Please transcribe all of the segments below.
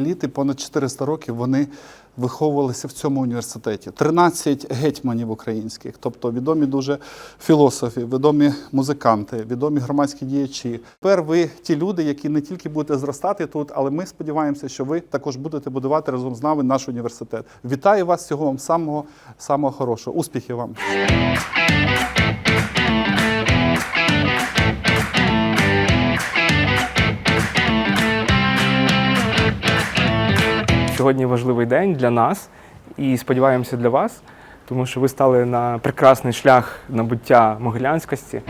діти понад 400 років вони виховувалися в цьому університеті. 13 гетьманів українських, тобто відомі дуже філософи, відомі музиканти, відомі громадські діячі. Тепер ви ті люди, які не тільки будете зростати тут, але ми сподіваємося, що ви також будете будувати разом з нами наш університет. Вітаю вас всього вам самого самого хорошого. Успіхів вам! Сьогодні важливий день для нас і сподіваємося для вас, тому що ви стали на прекрасний шлях набуття могилянськості.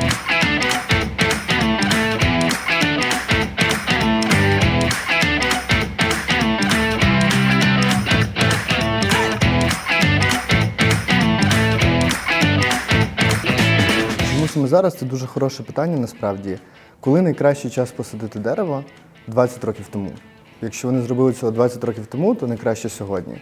Чому саме зараз це дуже хороше питання насправді. Коли найкращий час посадити дерево 20 років тому? Якщо вони зробили цього 20 років тому, то найкраще сьогодні.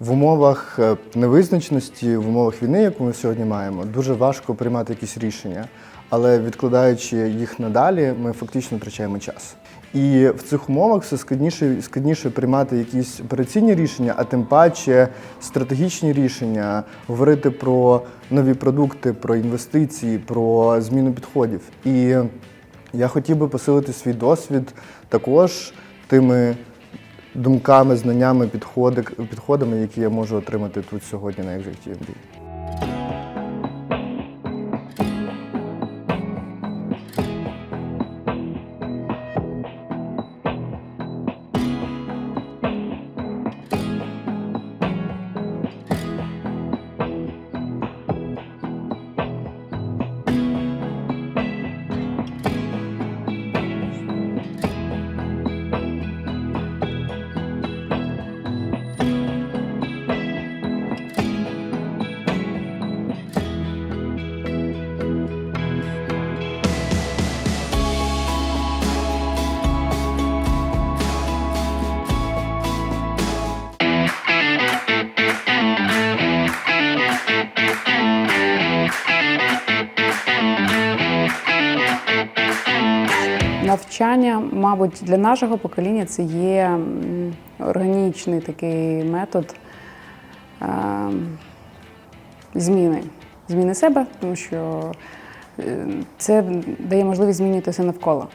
В умовах е, невизначеності, в умовах війни, яку ми сьогодні маємо, дуже важко приймати якісь рішення. Але відкладаючи їх надалі, ми фактично втрачаємо час. І в цих умовах все складніше, складніше приймати якісь операційні рішення, а тим паче стратегічні рішення, говорити про нові продукти, про інвестиції, про зміну підходів. І я хотів би посилити свій досвід також тими думками, знаннями, підходами, які я можу отримати тут сьогодні на Executive Навчання, мабуть, для нашого покоління це є органічний такий метод е, зміни. Зміни себе, тому що е, це дає можливість змінюватися навколо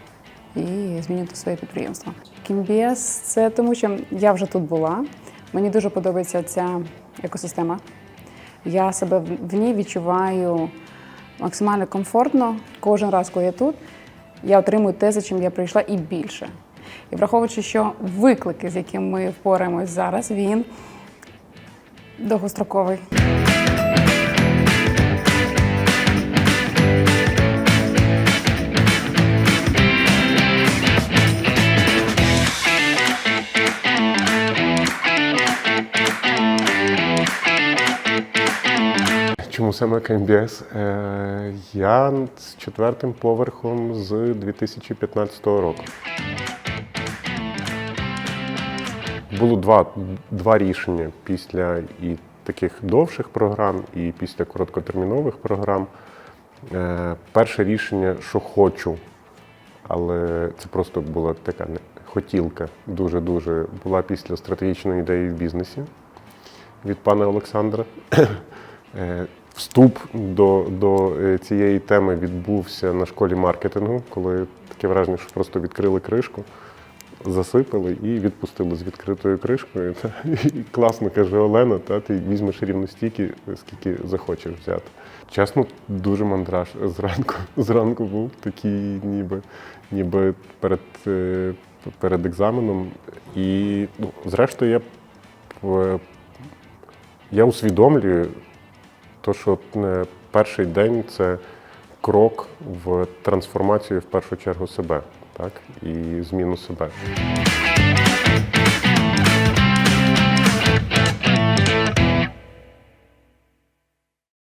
і змінювати своє підприємство. Кімбіс це тому, що я вже тут була. Мені дуже подобається ця екосистема. Я себе в ній відчуваю максимально комфортно. Кожен раз, коли я тут, я отримую те, за чим я прийшла, і більше. І враховуючи, що виклики, з якими ми впораємось зараз, він довгостроковий. Чому саме КМБС? Е, Я з четвертим поверхом з 2015 року. Було два, два рішення після і таких довших програм, і після короткотермінових програм. Е, Перше рішення, що хочу, але це просто була така хотілка, дуже-дуже була після стратегічної ідеї в бізнесі від пана Олександра. Е, Вступ до, до е, цієї теми відбувся на школі маркетингу, коли таке враження, що просто відкрили кришку, засипали і відпустили з відкритою кришкою. Та, і класно каже Олена, та, ти візьмеш рівно стільки, скільки захочеш взяти. Чесно, дуже мандраж зранку. Зранку був такий, ніби, ніби перед, е, перед екзаменом. І ну, зрештою я я усвідомлюю, то, що е, перший день це крок в трансформацію в першу чергу себе, так і зміну себе.